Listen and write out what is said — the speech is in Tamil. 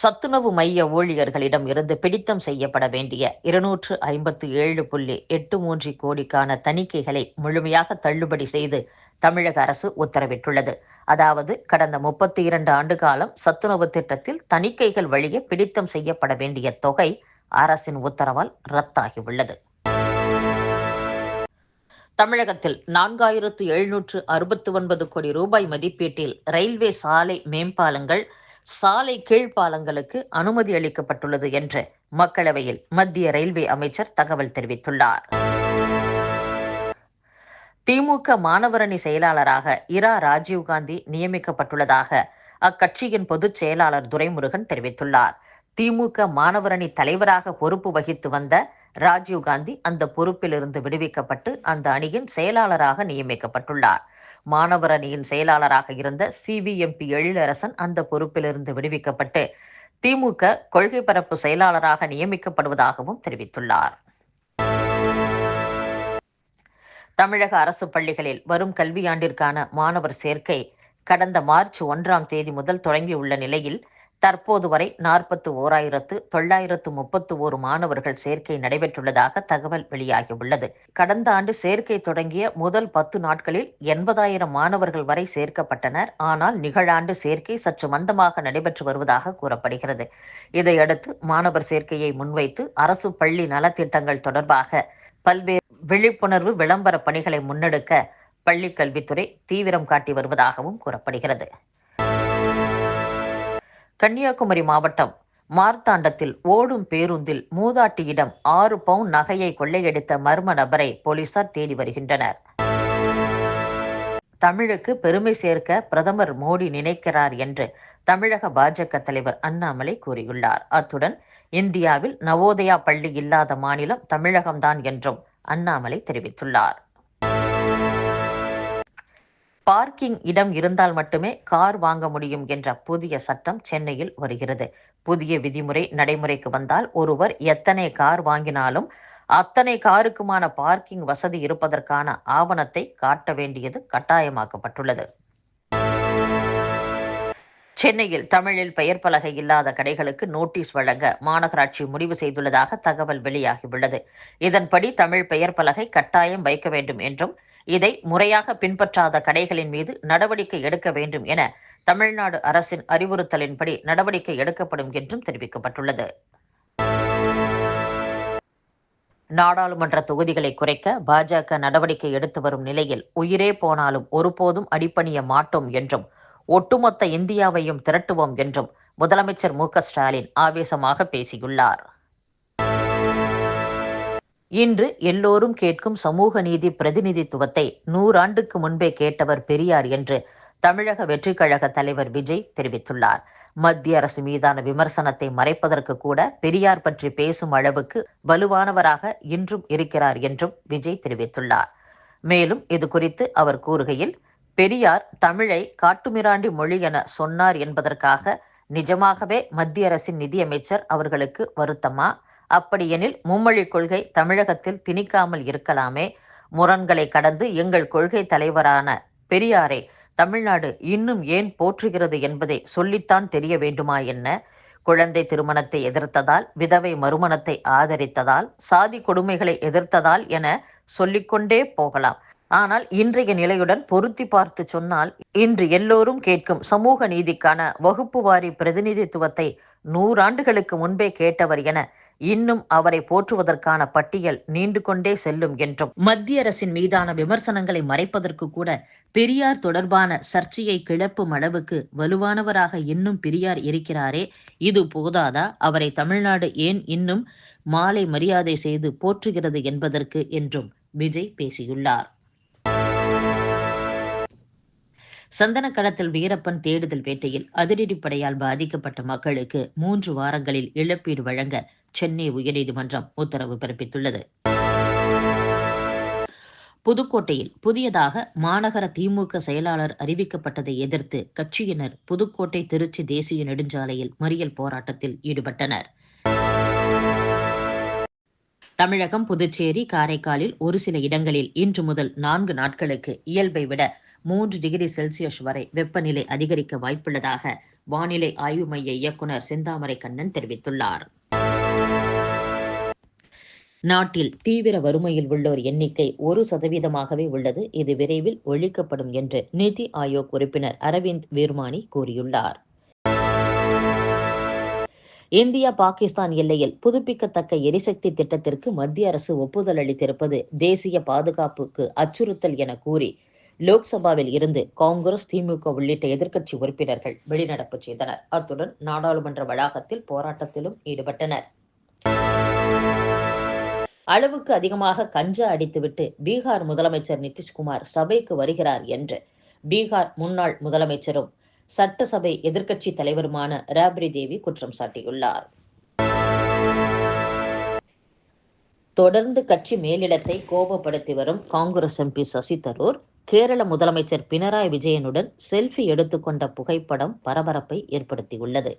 சத்துணவு மைய ஊழியர்களிடம் இருந்து பிடித்தம் செய்யப்பட வேண்டிய இருநூற்று ஐம்பத்து ஏழு புள்ளி எட்டு மூன்று கோடிக்கான தணிக்கைகளை முழுமையாக தள்ளுபடி செய்து தமிழக அரசு உத்தரவிட்டுள்ளது. அதாவது கடந்த முப்பத்தி இரண்டு ஆண்டு காலம் சத்துணவு திட்டத்தில் தணிக்கைகள் வழியே பிடித்தம் செய்யப்பட வேண்டிய தொகை அரசின் உத்தரவால் ரத்தாகியுள்ளது. தமிழகத்தில் நான்காயிரத்து எழுநூற்று அறுபத்தி ஒன்பது கோடி ரூபாய் மதிப்பீட்டில் ரயில்வே சாலை மேம்பாலங்கள் சாலை கீழ்ப்பாலங்களுக்கு அனுமதி அளிக்கப்பட்டுள்ளது என்று மக்களவையில் மத்திய ரயில்வே அமைச்சர் தகவல் தெரிவித்துள்ளார். திமுக மாணவரணி செயலாளராக இரா ராஜீவ்காந்தி நியமிக்கப்பட்டுள்ளதாக அக்கட்சியின் பொதுச் செயலாளர் துரைமுருகன் தெரிவித்துள்ளார். திமுக மாணவரணி தலைவராக பொறுப்பு வகித்து வந்த ராஜீவ்காந்தி அந்த பொறுப்பிலிருந்து விடுவிக்கப்பட்டு அந்த அணியின் செயலாளராக நியமிக்கப்பட்டுள்ளார். மாணவர் அணியின் செயலாளராக இருந்த சிபிஎம்பி எழிலரசன் அந்த பொறுப்பிலிருந்து விடுவிக்கப்பட்டு திமுக கொள்கை பரப்பு செயலாளராக நியமிக்கப்படுவதாகவும் தெரிவித்துள்ளார். தமிழக அரசு பள்ளிகளில் வரும் கல்வியாண்டிற்கான மாணவர் சேர்க்கை கடந்த மார்ச் ஒன்றாம் தேதி முதல் தொடங்கியுள்ள நிலையில் தற்போது வரை நாற்பத்து ஓராயிரத்து தொள்ளாயிரத்து முப்பத்து ஓரு மாணவர்கள் சேர்க்கை நடைபெற்றுள்ளதாக தகவல் வெளியாகியுள்ளது. கடந்த ஆண்டு சேர்க்கை தொடங்கிய முதல் பத்து நாட்களில் எண்பதாயிரம் மாணவர்கள் வரை சேர்க்கப்பட்டனர். ஆனால் நிகழாண்டு சேர்க்கை சற்று மந்தமாக நடைபெற்று வருவதாக கூறப்படுகிறது. இதையடுத்து மாணவர் சேர்க்கையை முன்வைத்து அரசு பள்ளி நலத்திட்டங்கள் தொடர்பாக பல்வேறு விழிப்புணர்வு விளம்பர பணிகளை முன்னெடுக்க பள்ளிக்கல்வித்துறை தீவிரம் காட்டி வருவதாகவும் கூறப்படுகிறது. கன்னியாகுமரி மாவட்டம் மார்த்தாண்டத்தில் ஓடும் பேருந்தில் மூதாட்டியிடம் ஆறு பவுன் நகையை கொள்ளையடித்த மர்ம நபரை போலீசார் தேடி வருகின்றனர். தமிழுக்கு பெருமை சேர்க்க பிரதமர் மோடி நினைக்கிறார் என்று தமிழக பாஜக தலைவர் அண்ணாமலை கூறியுள்ளார். அத்துடன் இந்தியாவில் நவோதயா பள்ளி இல்லாத மாநிலம் தமிழகம்தான் என்றும் அண்ணாமலை தெரிவித்துள்ளார். பார்க்கிங் இடம் இருந்தால் மட்டுமே கார் வாங்க முடியும் என்ற புதிய சட்டம் சென்னையில் வருகிறது. புதிய விதிமுறை நடைமுறைக்கு வந்தால் ஒருவர் எத்தனை கார் வாங்கினாலும் அத்தனை காருக்குமான பார்க்கிங் வசதி இருப்பதற்கான ஆவணத்தை காட்ட வேண்டியது கட்டாயமாக்கப்பட்டுள்ளது. சென்னையில் தமிழில் பெயர் பலகை இல்லாத கடைகளுக்கு நோட்டீஸ் வழங்க மாநகராட்சி முடிவு செய்துள்ளதாக தகவல் வெளியாகியுள்ளது. இதன்படி தமிழ் பெயர் பலகை கட்டாயம் வைக்க வேண்டும் என்றும் இதை முறையாக பின்பற்றாத கடைகளின் மீது நடவடிக்கை எடுக்க வேண்டும் என தமிழ்நாடு அரசின் அறிவுறுத்தலின்படி நடவடிக்கை எடுக்கப்படும் என்றும் தெரிவிக்கப்பட்டுள்ளது. நாடாளுமன்ற தொகுதிகளை குறைக்க பாஜக நடவடிக்கை எடுத்து வரும் நிலையில் உயிரே போனாலும் ஒருபோதும் அடிப்பணிய மாட்டோம் என்றும் ஒட்டுமொத்த இந்தியாவையும் திரட்டுவோம் என்றும் முதலமைச்சர் மு ஸ்டாலின் ஆவேசமாக பேசியுள்ளார். இன்று எல்லோரும் கேட்கும் சமூக நீதி பிரதிநிதித்துவத்தை நூறாண்டுக்கு முன்பே கேட்டவர் பெரியார் என்று தமிழக வெற்றி கழக தலைவர் விஜய் தெரிவித்துள்ளார். மத்திய அரசு மீதான விமர்சனத்தை மறைப்பதற்கு கூட பெரியார் பற்றி பேசும் அளவுக்கு வலுவானவராக இன்றும் இருக்கிறார் என்றும் விஜய் தெரிவித்துள்ளார். மேலும் இது குறித்து அவர் கூறுகையில் பெரியார் தமிழை காட்டுமிராண்டி மொழி என சொன்னார் என்பதற்காக நிஜமாகவே மத்திய அரசின் நிதியமைச்சர் அவர்களுக்கு வருத்தமா? அப்படியெனில் மும்மொழி கொள்கை தமிழகத்தில் திணிக்காமல் இருக்கலாமே. முரண்களை கடந்து எங்கள் கொள்கை தலைவரான பெரியாரை தமிழ்நாடு இன்னும் ஏன் போற்றுகிறது என்பதை சொல்லித்தான் தெரிய வேண்டுமா என்ன? குழந்தை திருமணத்தை எதிர்த்ததால் விதவை மறுமணத்தை ஆதரித்ததால் சாதி கொடுமைகளை எதிர்த்ததால் என சொல்லிக்கொண்டே போகலாம். ஆனால் இன்றைய நிலையுடன் பொருத்தி பார்த்து சொன்னால் இன்று எல்லோரும் கேட்கும் சமூக நீதிக்கான வகுப்பு வாரி பிரதிநிதித்துவத்தை நூறாண்டுகளுக்கு முன்பே கேட்டவர் என இன்னும் அவரை போற்றுவதற்கான பட்டியல் நீண்டு கொண்டே செல்லும் என்றும் மத்திய அரசின் மீதான விமர்சனங்களை மறைப்பதற்கு கூட பெரியார் தொடர்பான சர்ச்சையை கிளப்பும் அளவுக்கு வலுவானவராக இன்னும் பெரியார் இருக்கிறாரே இது போதாதா? அவரை தமிழ்நாடு ஏன் இன்னும் மாலை மரியாதை செய்து போற்றுகிறது என்பதற்கு என்றும் விஜய் பேசியுள்ளார். சந்தனக்கடத்தில் வீரப்பன் தேடுதல் வேட்டையில் அதிரடிப்படையால் பாதிக்கப்பட்ட மக்களுக்கு மூன்று வாரங்களில் இழப்பீடு வழங்க சென்னை உயர்நீதிமன்றம் உத்தரவு பிறப்பித்துள்ளது. புதுக்கோட்டையில் புதியதாக மாநகர திமுக செயலாளர் அறிவிக்கப்பட்டதை எதிர்த்து கட்சியினர் புதுக்கோட்டை திருச்சி தேசிய நெடுஞ்சாலையில் மறியல் போராட்டத்தில் ஈடுபட்டனர். தமிழகம் புதுச்சேரி காரைக்காலில் ஒரு சில இடங்களில் இன்று முதல் நான்கு நாட்களுக்கு இயல்பை விட மூன்று டிகிரி செல்சியஸ் வரை வெப்பநிலை அதிகரிக்க வாய்ப்புள்ளதாக வானிலை ஆய்வு மைய இயக்குனர் செந்தாமரை கண்ணன் தெரிவித்துள்ளார். நாட்டில் தீவிர வறுமையில் உள்ளோர் எண்ணிக்கை ஒரு சதவீதமாகவே உள்ளது. இது விரைவில் ஒழிக்கப்படும் என்று நிதி ஆயோக் உறுப்பினர் அரவிந்த் வீர்மானி கூறியுள்ளார். இந்தியா பாகிஸ்தான் எல்லையில் புதுப்பிக்கத்தக்க எரிசக்தி திட்டத்திற்கு மத்திய அரசு ஒப்புதல் அளித்திருப்பது தேசிய பாதுகாப்புக்கு அச்சுறுத்தல் என கூறி லோக்சபாவில் இருந்து காங்கிரஸ் திமுக உள்ளிட்ட எதிர்க்கட்சி உறுப்பினர்கள் வெளிநடப்பு செய்தனர். அத்துடன் நாடாளுமன்ற வளாகத்தில் போராட்டத்திலும் ஈடுபட்டனர். அளவுக்கு அதிகமாக கஞ்சா அடித்துவிட்டு பீகார் முதலமைச்சர் நிதிஷ்குமார் சபைக்கு வருகிறார் என்று பீகார் முன்னாள் முதலமைச்சரும் சட்டசபை எதிர்க்கட்சி தலைவருமான ராப்ரி தேவி குற்றம் சாட்டியுள்ளார். தொடர்ந்து கட்சி மேலிடத்தை கோபப்படுத்தி வரும் காங்கிரஸ் எம்பி சசி தரூர் கேரள முதலமைச்சர் பினராயி விஜயனுடன் செல்ஃபி எடுத்துக்கொண்ட புகைப்படம் பரபரப்பை ஏற்படுத்தியுள்ளது.